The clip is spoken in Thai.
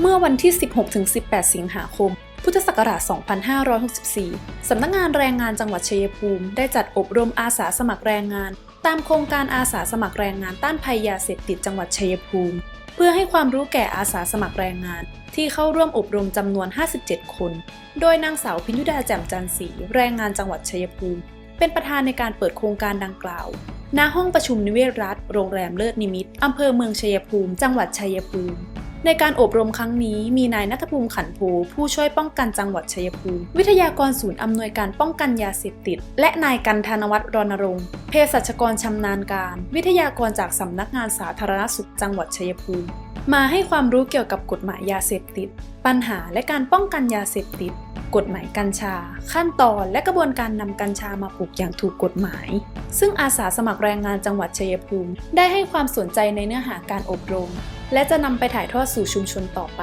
เมื่อวันที่ 16-18 สิงหาคม พุทธศักราช 2564 สำนักงานแรงงานจังหวัดชัยภูมิ ได้จัดอบรมอาสาสมัครแรงงาน ตามโครงการอาสาสมัครแรงงานต้านภัยยาเสพติดจังหวัดชัยภูมิ เพื่อให้ความรู้แก่อาสาสมัครแรงงาน ที่เข้าร่วมอบรมจำนวน 57 คน โดยนางสาวพิญญุดาแจ่มจันทร์ศรีแรงงานจังหวัดชัยภูมิ เป็นประธานในการเปิดโครงการดังกล่าวณห้องประชุมนิเวศรัฐ โรงแรมเลิศนิมิตอำเภอเมืองชัยภูมิ จังหวัดชัยภูมิ ในการอบรมครั้งนี้มีนายนัทภูมิขันโพผู้ช่วยป้องกันจังหวัดชัยภูมิ วิทยากรศูนย์อำนวยการป้องกันยาเสพติด และนายกันธนวัฒน์รณรงค์ ภสัชกรชำนาญการ วิทยากรจากสำนักงานสาธารณสุขจังหวัดชัยภูมิ มาให้ความรู้เกี่ยวกับกฎหมายยาเสพติด ปัญหาและการป้องกันยาเสพติด กฎหมายกัญชา ขั้นตอนและกระบวนการนำกัญชามาปลูกอย่างถูกกฎหมาย ซึ่งอาสาสมัครแรงงานจังหวัดชัยภูมิ ได้ให้ความสนใจในเนื้อหาการอบรม และจะนำไปถ่ายทอดสู่ชุมชนต่อไป